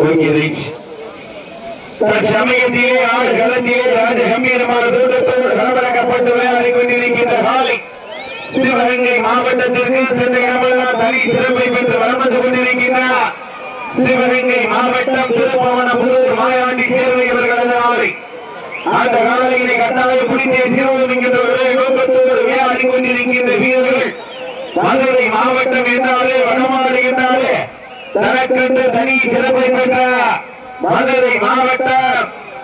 ஓங்கிரிச் தற்சமயத்திலே ஆறு களத்திலே ராஜ கம்பீரமான தூரத்தோடு களமிறக்கப்பட்டு விளையாடி கொண்டிருக்கின்ற காலை சிவகங்கை மாவட்டத்திற்கு சென்ற இடமெல்லாம் தனி சிறப்பை பெற்று வளம் கொண்டிருக்கின்றார். சிவகங்கை மாவட்டம் திருப்பவனபுதூர் மாயாண்டி சேர்வை இவர்களது ஆலை அந்த காலையினை கட்டாய புனிதே தீர்வோம் என்கின்ற நோக்கத்தோடு விளையாடி கொண்டிருக்கின்ற வீரர்கள். மதுரை மாவட்டம் என்றாலே வடமாடு என்றாலே தனக்கென்று தனி சிறப்பை பெற்ற மதுரை மாவட்ட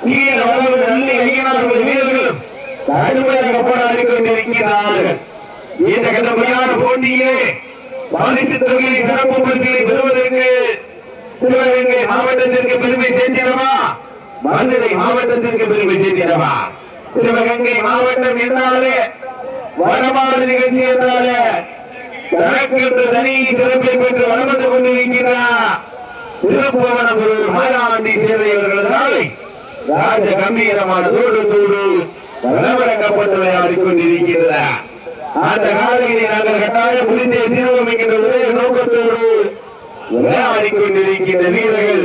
கீழ வளர்வு நல்லி ஐயனார்கள் வீரர்களும் கடுமையாக போராடி கொண்டிருக்கிறார்கள் இந்த கடுமையான போட்டியிலே பரிசு தொகையை சிறப்பு பரிசுகளை பெறுவதற்கு சிவகங்கை மாவட்டத்திற்கு பெருமை சேர்த்திடவா? மதுரை மாவட்டத்திற்கு பெருமை சேர்த்திடவா? சிவகங்கை மாவட்டம் என்றாலே வடமாறு நிகழ்ச்சி என்றாலே தனக்கென்று தனி சிறப்பை பெற்று வளம் வந்து கொண்டிருக்கிறார் திருப்புவனபுரம் மாயாண்டி நாளை ராஜ கம்பீரமான தோடு தோடு வளவரக்கப்பட்டு விளையாடிக் கொண்டிருக்கிறார் அந்த காலையிலே நாங்கள் கட்டாயம் புரிந்தே தீர்வோம் என்கின்ற ஒரே நோக்கத்தோடு விளையாடிக் கொண்டிருக்கின்ற வீரர்கள்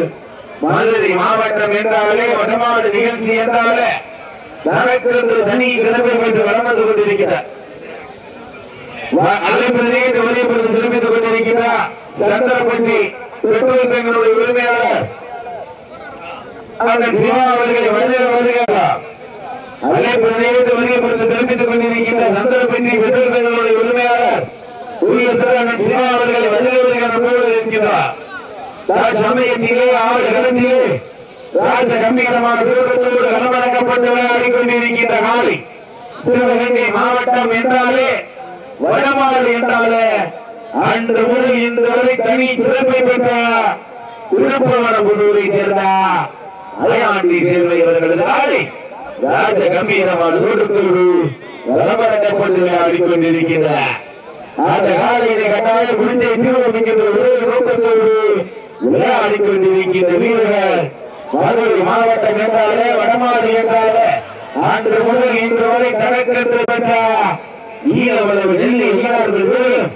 மதுரை மாவட்டம் என்றாலே வடமாடு நிகழ்ச்சி என்றாலே தனக்கென்று தனி சிறப்பை பெற்று வளம் வந்து கொண்டிருக்கிறார். அலைப்பிரதே வழிபடுத்த சிறப்பித்துக் கொண்டிருக்கிறார் சந்திரப்பட்டி பெட்ரோல் தங்களுடைய உரிமையாளர் அண்ணன் சிவா அவர்களை வருகிற வருகிறார் அலைப்பிரதே வழிபடுத்த சிறப்பித்துக் கொண்டிருக்கின்ற சந்திரப்பட்டி பெட்ரோல் பெண்களுடைய உரிமையாளர் உள்ளத்தில் சிவா அவர்களை வருகிற வருகிற போது இருக்கிறார் சமயத்திலே ஆறு களத்திலே ராஜ கம்பீரமான தூரத்தோடு களமடக்கப்பட்டு விளையாடி கொண்டிருக்கின்ற காலை சிவகங்கை மாவட்டம் என்றாலே வடமாடு என்றாலே அன்று முதல் இன்று வரை தனி சிறப்பை பெற்ற திருப்பவனபுதூரை சேர்ந்த அலையாண்டி சேர்ந்த இவர்களது ஆடை ராஜ கம்பீரமான தோட்டத்தோடு வளமடக்கப்பட்டு விளையாடி கொண்டிருக்கின்ற அந்த காலையிலே கட்டாயம் குடிந்தை திருவம் என்கின்ற ஒரே நோக்கத்தோடு விளையாடி கொண்டிருக்கின்ற வீரர்கள் மதுரை மாவட்டம் என்றாலே வடமாடு என்றாலே அன்று முதல் இன்று வரை கணக்கென்று பெற்ற ஈழவளவு நெல்லி ஈழார்கள் வீரரும்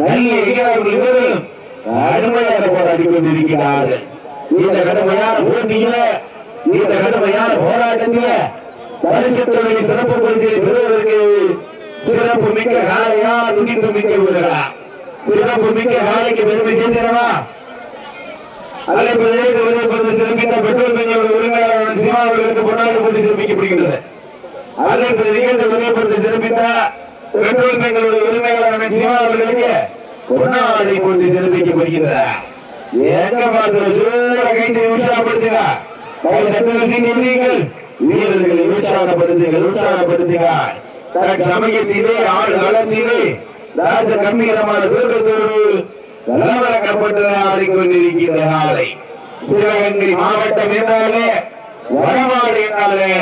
நல்ல ஈழார்கள் வீரரும் அருமையாக போராடி கொண்டிருக்கிறார்கள். இந்த கடுமையான போட்டியில இந்த கடுமையான போராட்டத்தில பரிசு தொழிலை சிறப்பு பரிசீலை பெறுவதற்கு சிறப்பு மிக்க காலையா துடிப்பு மிக்க வீரரா சிறப்பு மிக்க காலைக்கு பெருமை சேர்க்கிறவா? அலைப்பதிலே சிறப்பித்த பெட்ரோல் பெண்களோட உரிமையாளர் சிவா அவர்களுக்கு பொன்னாடி போட்டு சிறப்பிக்கப்படுகின்றது. அலைப்பதி நிகழ்ந்து வெளிப்படுத்தி சிறப்பித்த பெட்ரோல் பெண்களோட உரிமையாளர் சிவா அவர்களுக்கு பொன்னாடி போட்டு சிறப்பிக்கப்படுகின்றது எங்க பார்த்து சூழல கைந்து உற்சாகப்படுத்துங்க. கை தட்டுகள் செய்தீர்கள் வீரர்களை உற்சாகப்படுத்துங்கள் உற்சாகப்படுத்துங்கள் தன் சமயத்திலே ஆள் களத்திலே ராஜ கம்பீரமான தூக்கத்தோடு கலவரக்கப்பட்டு ஆடிக்கொண்டிருக்கின்ற நாளை. சிவகங்கை மாவட்டம் என்றாலே வடமாடு என்றாலே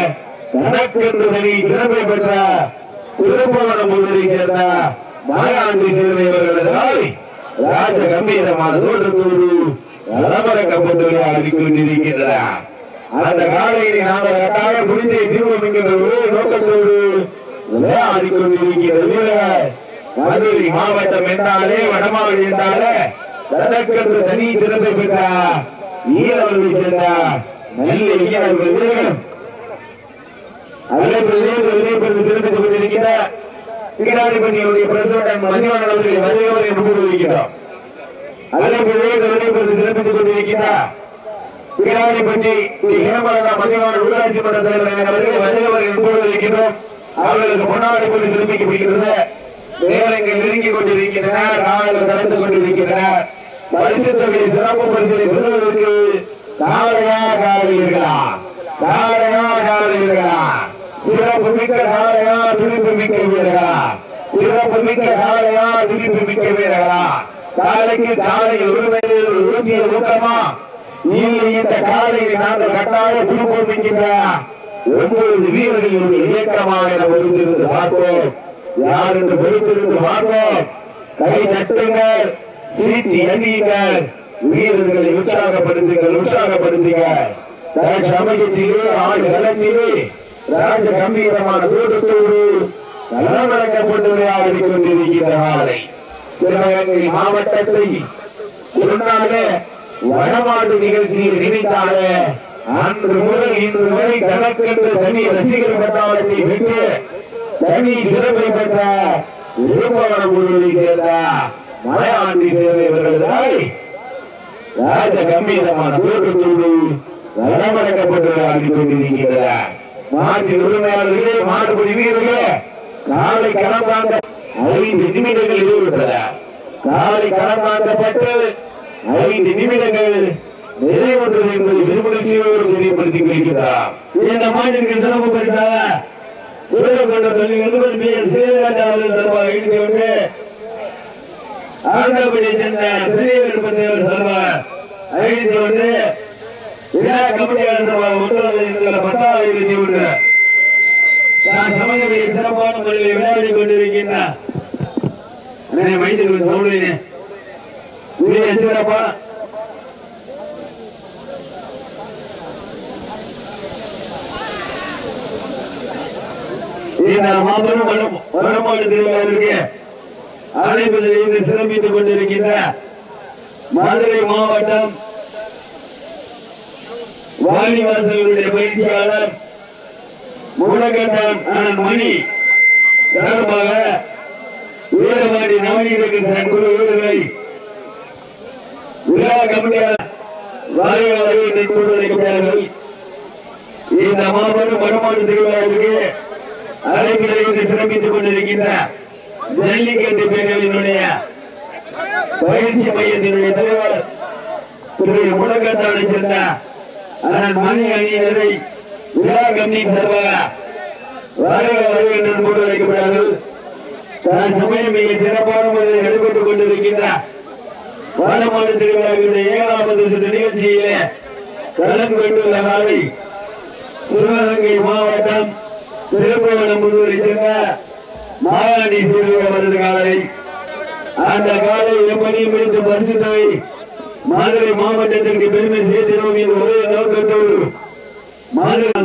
தனக்கென்று தனி சிறப்பை பெற்ற திருப்பவனம் முதலை சேர்ந்த மாயாண்டி சேர்ந்தவர்களது நாளை ராஜ கம்பீரமான தோற்றத்தோடு கலவரக்கப்பட்டு ஆடிக்கொண்டிருக்கின்றன. அந்த காலையினை நாங்கள் கட்டாயம் புரிந்தே தீர்வோம் என்கின்ற ஒரே நோக்கத்தோடு விளையாடி மதுரை மாவட்டம் என்றாலே வடமாவடி என்றாலே தனக்கென்று தனி சிறந்த பெற்ற ஈரவர்களை சேர்ந்த நல்ல ஈரவர்கள் வீரர்களும் அலைப்பதிலே சிறப்பித்துக் கொண்டிருக்கிற கிடாரிபதியுடைய பிரசிடண்ட் மதிவான அவர்களை வருகிறவர் என்று கூறியிருக்கிறோம் அலைப்பதிலே வெளிப்படுத்தி சிறப்பித்துக் கொண்டிருக்கிற கிடாரிப்பட்டி ஹேமலதா மதிவான ஊராட்சி மன்ற தலைவர் அவர்களை வருகிறவர் என்று கூறியிருக்கிறோம். அவர்களுக்கு முன்னாடி கொண்டு சிறப்பிக்கப்படுகிறது. நேரங்கள் நெருங்கிக் கொண்டிருக்கின்றன நாடுகள் கடந்து கொண்டிருக்கின்றன. பரிசு தொகை சிறப்பு பரிசனை பெறுவதற்கு காலையா காலையிர்களா காலையா காலையிர்களா சிறப்பு மிக்க காலையா துடிப்பு மிக்க வீரர்களா சிறப்பு மிக்க துடிப்பு மிக்க வீரர்களா காலைக்கு காலையில் உரிமையில் ஊற்றிய ஊக்கமா இல்லை இந்த காலையில் நாங்கள் கட்டாய துடிப்போம் என்கின்ற ஒன்பது வீரர்களுடைய இயக்கமாக என பொறுத்திருந்து பார்ப்போம் யார் என்று பொறுத்திருந்து பார்ப்போம் கை தட்டுங்கள் சீட்டி எண்ணியுங்கள் வீரர்களை உற்சாகப்படுத்துங்கள் உற்சாகப்படுத்துங்கள். சமயத்திலே ஆள் களத்திலே ராஜ கம்பீரமான தோட்டத்தோடு நலவழக்கப்பட்டு விளையாடிக் கொண்டிருக்கிற நாளை சிவகங்கை மாவட்டத்தை முன்னாலே வடமாடு நிகழ்ச்சியில் நினைத்தாலே அன்று முதல் இன்று வரை தனக்கென்று தனி ரசிகர் பட்டாளத்தை பெற்று தனி சிறப்பை பெற்ற விருப்பவனம் முழுவதை சேர்ந்த மலையாண்டி சேவை இவர்களாய் ராஜ கம்பீரமான தோற்றத்தோடு வளமடக்கப்பட்டு விளையாடிக் கொண்டிருக்கிறார் மாட்டின் உரிமையாளர்களே மாடுபடி வீரர்களே காலை களம் வாங்க ஐந்து நிமிடங்கள் இருவிட்டனர் காலை களம் வாங்கப்பட்டு ஐந்து நிமிடங்கள் நிறைவுற்றது என்பதை விரும்புகிறோடு தெரியப்படுத்தி கொள்கிறார் இந்த மாட்டிற்கு சிறப்பு பரிசாக சூழக்கொண்ட தொழில் பி. எஸ். சீரராஜா அவர்கள் சார்பாக எழுதி கொண்டு சேர்ந்த பெரிய சார்பாக ஐந்து விழா கமிட்டியாளர் சார்பாக ஒட்டுநர் பத்தாவது நான் சிறப்பான முறையில் விளையாடி கொண்டிருக்கின்றார் மைத்தில் சொல்றேன் சிறப்பா? மாபெரும் வரமாடு திருவிழாவிற்கு அழைப்பதில் இன்று சிறப்பித்துக் கொண்டிருக்கின்ற மதுரை மாவட்டம் வாணிவாசலுடைய பயிற்சியாளர் முடக்கட்டான் அண்ணன் மணி. சார்பாக வீரபாடி நவநீத கிருஷ்ணன் குழு வீரர்களை விழா கமிட்டியாளர் வாரிய வரவேற்றை கூடுதலைக்கிறார்கள் இந்த மாபெரும் வருமான திருவிழாவிற்கு அழைப்பினை இன்று சிறப்பித்துக் கொண்டிருக்கின்ற ஜல்லிக்கட்டு பேரவையினுடைய பயிற்சி மையத்தினுடைய தலைவர் திரு முடக்கத்தானை சேர்ந்த அண்ணன் மணி அணியரை விழா கமிட்டி சார்பாக வருக வருக என்று போட்டு வைக்கப்படாது தான் சமயம் மிக சிறப்பான முறையில் நடைபெற்றுக் கொண்டிருக்கின்ற வானமாடு திருவிழாவினுடைய ஏழாவது சுற்று நிகழ்ச்சியிலே கலந்து கொண்டுள்ள நாளை சிவகங்கை மாவட்டம் திருப்பவனம் முதுவரை சேர்ந்த மாயாண்டி சூரிய வருது காலை. அந்த காலை எப்படியும் பிடித்து பரிசுத்தவை மதுரை மாவட்டத்திற்கு பெருமை சேர்த்தினோம் என்ற ஒரே நோக்கத்தோடு மதுரை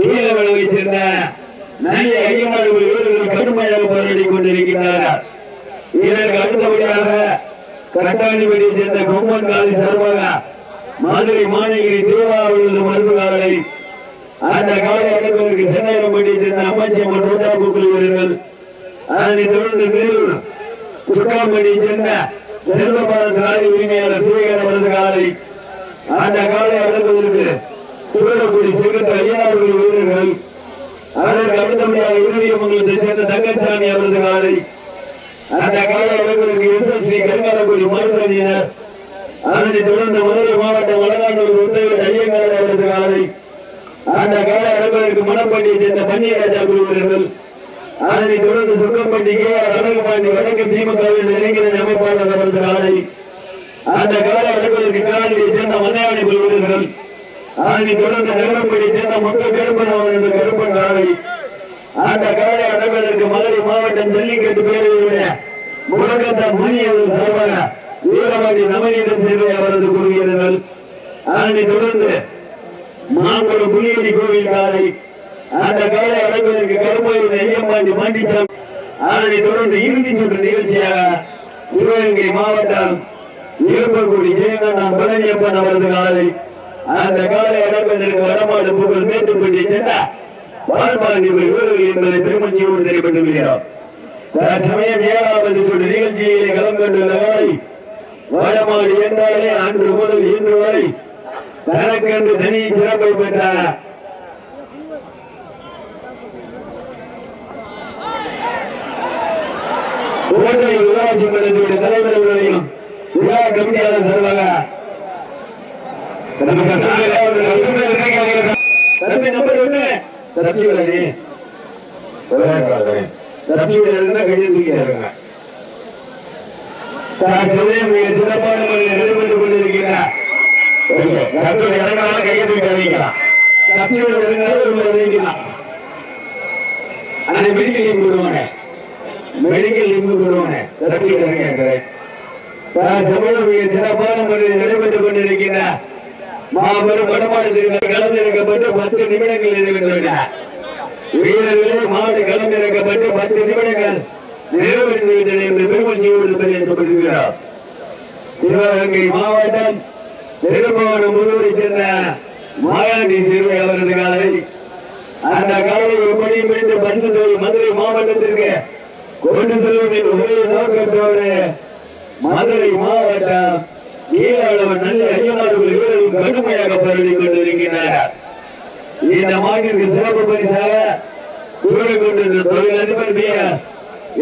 நீலவளவை சேர்ந்த நன்மை ஐயனார் வீரர்கள் கடுமையாக போராடி கொண்டிருக்கிறார்கள் இதற்கு அடுத்தபடியாக கட்டாணிபடியை சேர்ந்த கொம்பன் காலி சார்பாக மதுரை மாநகரி தேவாவுள்ளது மருந்துகாலை அந்த காலை அடைப்பதற்கு சென்னையிடப்பட்டியை சேர்ந்த அமைச்சர் ரோட்டா பூக்குழு வீரர்கள். அதனைத் தொடர்ந்து வேலூர் சுக்காம்படியை சேர்ந்த செல்வபாரத் ராஜி உரிமையாளர் சிவகர மருந்து காலை அந்த காலை அடங்குவதற்கு சூழக்குடி செகுந்த ஐயனார்கள் வீரர்கள் அதற்கு அடுத்தபடியாக இறுதியமங்கலத்தை சேர்ந்த தங்கச்சாமி அவரது காலை அந்த காலை அடங்குவதற்கு எஸ் ஸ்ரீ கருங்காலக்குடி மருத்துவமனையினர் அதனைத் தொடர்ந்து மதுரை மாவட்டம் வடநாட்டூர் உத்தரவு ஐயங்காலை அவரது காலை அந்த காலை அடங்குவதற்கு மணப்பட்டியை சேர்ந்த பன்னியராஜா குழுவினர்கள் அதனைத் தொடர்ந்து சுக்கம்பட்டி அழகுபாண்டி வடக்கு திமுகவில் இளைஞரின் அமைப்பாளர் அவரது காலை. அந்த காலை அடைப்பதற்கு காலையை சேர்ந்த மன்னையாணி கொள்வீர்கள் அதனைத் தொடர்ந்து நகரப்படி சேர்ந்த மொத்த கருப்பன் அவரது கருப்பன் காலை. அந்த காலை அடைப்பதற்கு மதுரை மாவட்டம் ஜல்லிக்கட்டு பேரவையுடைய முழக்கத்த மணி அவர்கள் சார்பாக வீரவாதி நவநீதன் சேவை அவரது குழுவினர்கள் அதனைத் தொடர்ந்து மாங்குளம் புலியடி கோவில் காலை. அந்த காலை அடைப்பதற்கு கருமாயூர் ஐயம்பாண்டி பாண்டிச்சாமி அதனைத் தொடர்ந்து இறுதி சுற்று நிகழ்ச்சியாக சிவகங்கை மாவட்டம் இருப்பக்கூடிய ஜெயங்கண்ணன் பழனியப்பன் அவரது காலை அந்த காலை அடைப்பதற்கு வடமாடு புகழ் மேட்டுப்பட்டி சென்ற வால்பாண்டி வீரர்கள் என்பதை பெருமஞ்சியோடு தெரிவித்துள்ளோம் தற்சமயம் ஏழாவது சுற்று நிகழ்ச்சியிலே கலந்து கொண்டுள்ள காலை வடமாடு என்றாலே அன்று முதல் இன்று வரை தனக்கென்று தனி சிறப்பை பெற்ற கோட்டை ஊராட்சி மன்றத்தினுடைய தலைவர்களையும் விழா கமிட்டியாளர் சார்பாக தம்பி நம்பர் ஒண்ணு தப்பி விடாதே தப்பி விடாதுன்னா கையில் தூக்கிடுங்க சிறப்பான முறையில் கொண்டிருக்கிறார் சத்து கையை தூக்கி அறிவிக்கலாம் தப்பி இறங்கினாலும் உள்ள அறிவிக்கலாம் அந்த மெடிக்கல் தான் சமயம் மிக சிறப்பான முறையில் நடைபெற்றுக் கொண்டிருக்கின்ற மாபெரும் வடமாநிலத்திற்கு கலந்திருக்கப்பட்டு பத்து நிமிடங்கள் நிறைவேற்றிவிட்டன வீரர்களே மாவட்ட களமிறக்கப்பட்டு பத்து நிமிடங்கள் நிறைவேற்றிவிட்டன என்று பெருமச்சியோடு தெரிவிக்கப்படுகிறார் சிவகங்கை மாவட்டம் திருப்பவனம் முதுவரை சேர்ந்த மாயாண்டி சிறுவை அவரது காலை. அந்த காலை எப்படி பிடித்து பரிசு மதுரை மாவட்டத்திற்கு கொண்டு செல்வதில் ஒரே நோக்கத்தோடு மதுரை மாவட்டம் ஈழவர் நல்ல ஐயனார்கள் வீரர்கள் கடுமையாக பரவி கொண்டிருக்கிறார் இந்த மாட்டிற்கு சிறப்பு பரிசாக கூறிக் கொண்டிருந்த தொழிலதிபர் பி எஸ்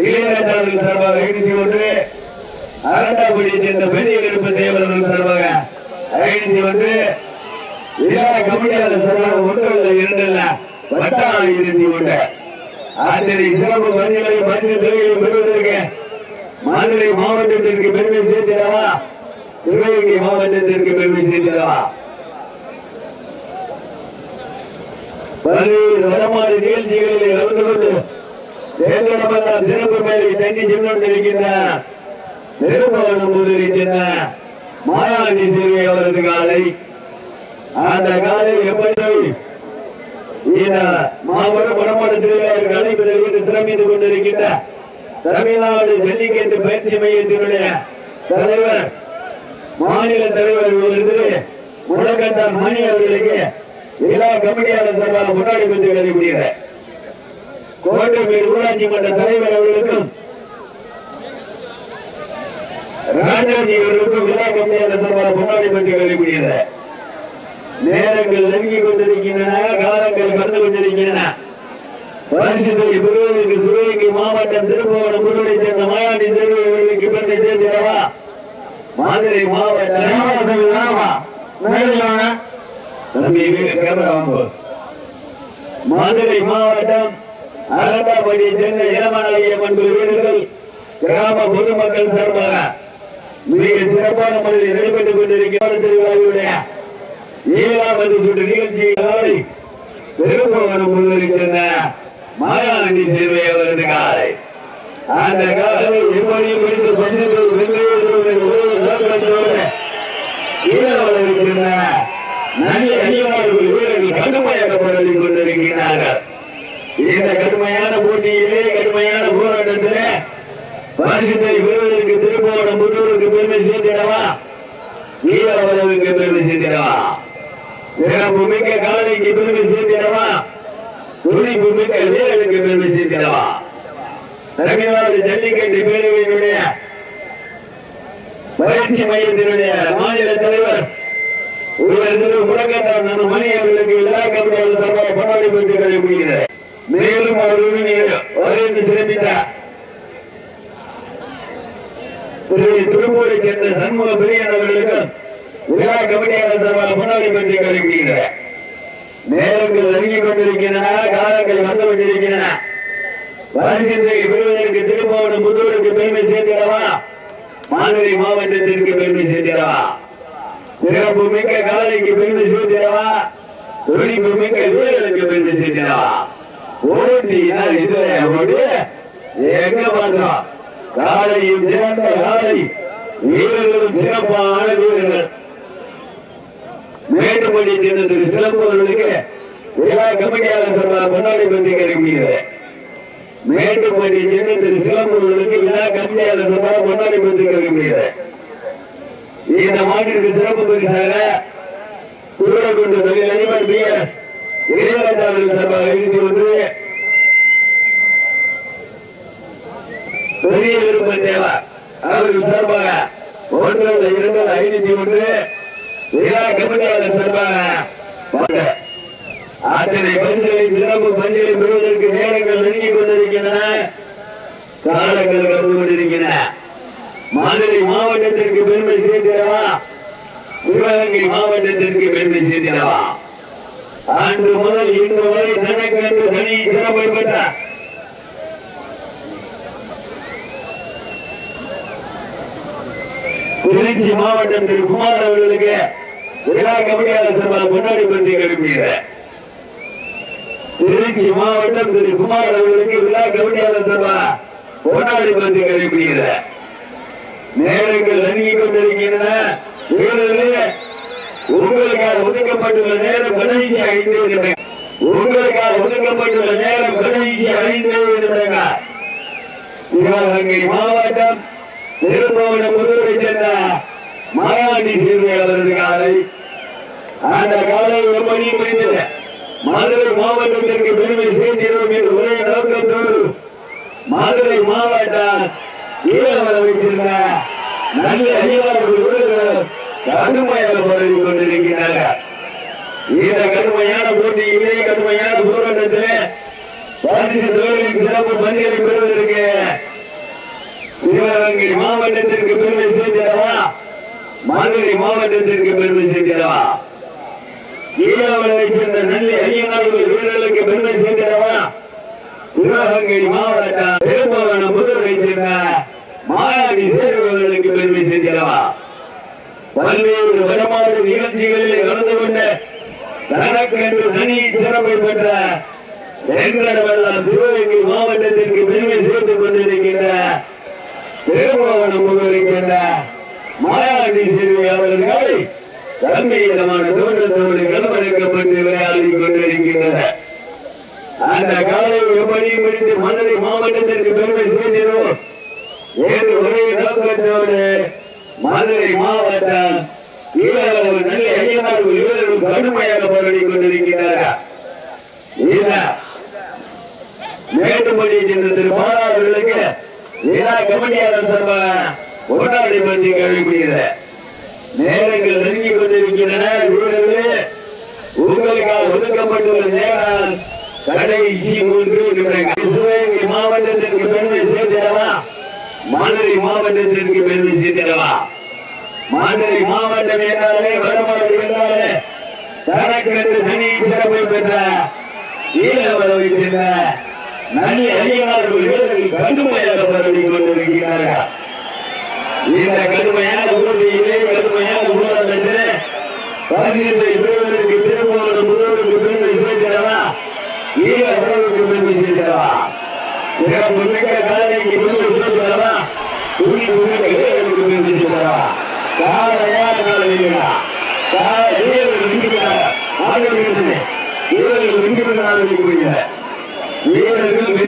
இளையராஜாவின் சார்பாக ஐநூத்தி ஒன்று அரண்டாபுரியை சேர்ந்த பெரிய கருப்பு தேவர்கள் சார்பாக ஐநூத்தி ஒன்று விழா கமிட்டியாளர் சார்பாக ஒன்றல்ல இரண்டல்ல பத்தாம் இருபத்தி ஒன்று. ஆச்சரிய சிறப்பு பணிகளை மனித தொகைகளை பெறுவதற்கு மதுரை மாவட்டத்திற்கு பெருமை சேர்த்திடவா? சிவகங்கை மாவட்டத்திற்கு பெருமை சேர்த்திடவா? பல்வேறு வடமாறு நிகழ்ச்சிகளில் கலந்து கொண்டு தேர்ந்தெடுப்பெல்லாம் சிறப்பு மேலே தங்கி சென்று கொண்டிருக்கின்றார் நெருப்பவனம் முதலில் சென்ற மாயாண்டி சேவை அவரது காலை. அந்த காலை எப்படி மாவட்ட வடமாவட்டத்தில் அழைப்பதற்கு சிரமித்துக் கொண்டிருக்கின்ற தமிழ்நாடு ஜல்லிக்கட்டு பயிற்சி மையத்தினுடைய தலைவர் மாநில தலைவர் இருந்து மணி அவர்களுக்கு விழா கமிட்டியாளர் சார்பாக முன்னாடி வந்து கருதுகிறேன் கோட்டைமேடு ஊராட்சி மன்ற தலைவர் அவர்களுக்கும் ராஜாஜி அவர்களுக்கும் விழா கமிட்டியாளர் சார்பாக முன்னாடி வந்து கருதுகிறேன் நேரங்கள் நெருங்கிக் கொண்டிருக்கின்றன காலங்கள் கடந்து கொண்டிருக்கின்றன. பரிசுத்தை பெறுவதற்கு சிவகங்கை மாவட்டம் திருப்பவனம் முருகனை சேர்ந்த மாயாண்டி தேர்வுகளுக்கு பெருமை சேர்த்திடவா மதுரை மாவட்டம் தம்பி மதுரை மாவட்டம் அரண்டாபடியை சேர்ந்த இளமலைய பண்பு வீரர்கள் கிராம பொதுமக்கள் சார்பாக மிக சிறப்பான முறையில் நடைபெற்றுக் கொண்டிருக்கிற திருவிழாவுடைய ஏழாவது சுற்று நிகழ்ச்சியை திருப்பவனம் முன்னிருக்கின்ற மாயாண்டி சேவை அவரது காலை. அந்த காலை எப்படி முடித்து பஞ்சத்தில் வெள்ளையோடு ஒரே நோக்கத்தோடு ஈழவளர்க்கின்ற நல்ல வீரர்கள் கடுமையாக போராடி கொண்டிருக்கிறார்கள் இந்த கடுமையான போட்டியிலே கடுமையான போராட்டத்திலே பரிசுத்தை பெறுவதற்கு திருப்பவனம் புத்தூருக்கு பெருமை சேர்த்திடவா? ஈழவளவுக்கு பெருமை சேர்த்திடவா? சிறப்பு மிக்க காலைக்கு பெருமை சேர்த்திடவா? துணிப்பு மிக்க வீரர்களுக்கு பெருமை சேர்த்திடவா? தமிழ்நாடு ஜல்லிக்கட்டு பேரவையினுடைய பயிற்சி மையத்தினுடைய மாநில தலைவர் ஒருவர் திரு முடக்கத்தான் நம் மணி அவர்களுக்கு விழா கமிட்டியாளர் சார்பாக கொண்டாடி பெற்று கழிப்பிடுகிறார் மேலும் அவர்களுடன் வரைந்து சிறப்பித்தார். திரு திருப்பூரை சேர்ந்த சண்முக பிரியன் அவர்களுக்கும் விழா கமிட்டியாளர் சார்பாக கொண்டாடி பெற்று கழிப்பிடுகிறார் நேரங்கள் நெருங்கிக் கொண்டிருக்கின்றன காலங்கள் வந்து கொண்டிருக்கின்றன. பரிசுத்தை பெறுவதற்கு திருப்பவனம் புதூருக்கு பெருமை சேர்த்திடவா? மதுரை மாவட்டத்திற்கு பெருமை சேர்த்திடவா? சிறப்பு மிக்க காலைக்கு பெருமை சேர்த்திடவா? துணிப்பு மிக்க வீரர்களுக்கு பெருமை சேர்த்திடவா? ஓட்டினா இது ஓடி எங்க பண்றோம் காலையும் சிறந்த காலை. வீரர்களும் சிறப்பான வீரர்கள். மேட்டுப்பள்ளி சேர்ந்த திரு சிலம்பவர்களுக்கு எல்லா கமிட்டியாளர் சார்பாக கொண்டாடி பற்றி கிடைக்கிறது மேட்டுப்பள்ளி சேர்ந்த திரு சிலம்பவர்களுக்கு எல்லா கமிட்டியாளர் சார்பாக கொண்டாடி பற்றி கிடைக்கிறது இந்த மாட்டிற்கு சிறப்பு பரிசாக சூரக்குண்டு தொழில் அதிபர் பி எஸ் இளையராஜா சார்பாக இருந்து வந்து பெரிய விருப்ப தேவா அவர்கள் சார்பாக ஒன்று இரண்டு ஐநூத்தி ஒன்று அத்தனை பரிசுகளை சிறப்பு பரிசுகளை பெறுவதற்கு நேரங்கள் நெருங்கிக் கொண்டிருக்கின்றன காலங்கள் கடந்து கொண்டிருக்கின்றன மதுரை மாவட்டத்திற்கு பெருமை சேர்த்திடவா சிவகங்கை மாவட்டத்திற்கு பெருமை சேர்த்திடவா அன்று முதல் இன்று வரை தனக்கென்று தனி சிறப்பை பெற்ற திருச்சி மாவட்டம் குமார் அவர்களுக்கு விழா கமிட்டியாளர் சார்பாக கொண்டாடி பற்றி கருப்புகிறேன் திருச்சி மாவட்டம் திரு குமார் அவர்களுக்கு விழா கமிட்டியாளர் சார்பாக கொண்டாடி பற்றி கருப்புகிறேன் நேரங்கள் நன்கி கொண்டிருக்கின்றன. உங்களுக்காக ஒதுக்கப்பட்டுள்ள நேரம் கடைசி அழிந்து நிமிடங்கள். உங்களுக்காக ஒதுக்கப்பட்டுள்ள நேரம் கடைசி ஐந்து நிமிடங்கள். சிவகங்கை மாவட்டம் திருப்பவன முதுரை சேர்ந்த மாயாண்டி சீர்மையாளரது காலை அந்த காலை எப்படி முடிந்தது மதுரை மாவட்டத்திற்கு பெருமை சேர்க்கிறோம் என்று ஒரே நோக்கத்தோடு மதுரை மாவட்டம் ஈழவர வைத்திருந்த நல்ல அதிகாரிகள் கடுமையாக போராடி கொண்டிருக்கிறார்கள் இந்த கடுமையான போட்டியிலே கடுமையான போராட்டத்திலே சிறப்பு பணிகளை பெறுவதற்கு சிவகங்கை மாவட்டத்திற்கு பெருமை சேர்ந்திடவா மதுரை மாவட்டத்திற்கு பெருமை சேர்க்கிறவா ஈழவரை சேர்ந்த நல்ல ஐயனார்கள் வீரர்களுக்கு பெருமை சேர்க்கிறவா? சிவகங்கை மாவட்டம் திருப்பவனம் முதல்வை சேர்ந்த மாயாடி சேர்வர்களுக்கு பெருமை சேர்க்கிறவா? பல்வேறு வடமாறு நிகழ்ச்சிகளில் கலந்து கொண்ட தனக்கென்று தனி சிறப்பை பெற்ற எங்களிடமெல்லாம் சிவகங்கை மாவட்டத்திற்கு பெருமை சேர்த்துக் கொண்டிருக்கின்ற திருமாவளம் முகவரிக்கின்ற மாயாண்டி சிறுவை அவர்களை கம்பீரமான தோற்றத்தோடு கலவரைக்கப்பட்டு விளையாடி கொண்டிருக்கின்றனர். அந்த காலை எப்படி முடித்து மதுரை மாவட்டத்திற்கு பெருமை சேர்க்கிறோம் என்று ஒரே நோக்கத்தோடு மதுரை மாவட்டம். வீரர்கள் நல்ல ஐயனார்கள் வீரர்கள் கடுமையாக போராடி கொண்டிருக்கிறார்கள். இந்த சென்ற திரு பாலாவர்களுக்கு விழா கமிட்டியாளர் சார்பாக கொண்டாடி பற்றி கேள்விப்படுகிறது நேரங்கள் நெருங்கிக் கொண்டிருக்கின்றன. வீரர்களே உங்களுக்காக ஒதுக்கப்பட்டுள்ள நேரம் கடைசி மூன்று மாவட்டத்திற்கு பெருமை சேர்த்திடவா மதுரை மாவட்டத்திற்கு பெருமை சேர்த்திடவா மதுரை மாவட்டம் என்றாலே வடமாடு என்றாலே தனக்கென்று தனி சிறப்பு பெற்ற ஈழவரவை சென்ற நல்ல அதிகாரிகள் கண்டுமையாக பரவி கொண்டிருக்கிறார்கள். இந்த கடுமையான போட்டியிலே கடுமையான போராட்டத்திலே பதினெட்டை பெறுவதற்கு திருப்பவரம் முதல்வருக்கு பெருமை சேர்க்கிறவா ஈழவரவுக்கு பெருமை சேர்க்கிறவா சிறப்பு மிக்க காலைக்கு பெருமை சேர்க்கிறவா துணி துணிக்க வீரர்களுக்கு பெருமை சேர்க்கிறவா காலையா காலையா காலை நிற்கிறார் வீரர்கள்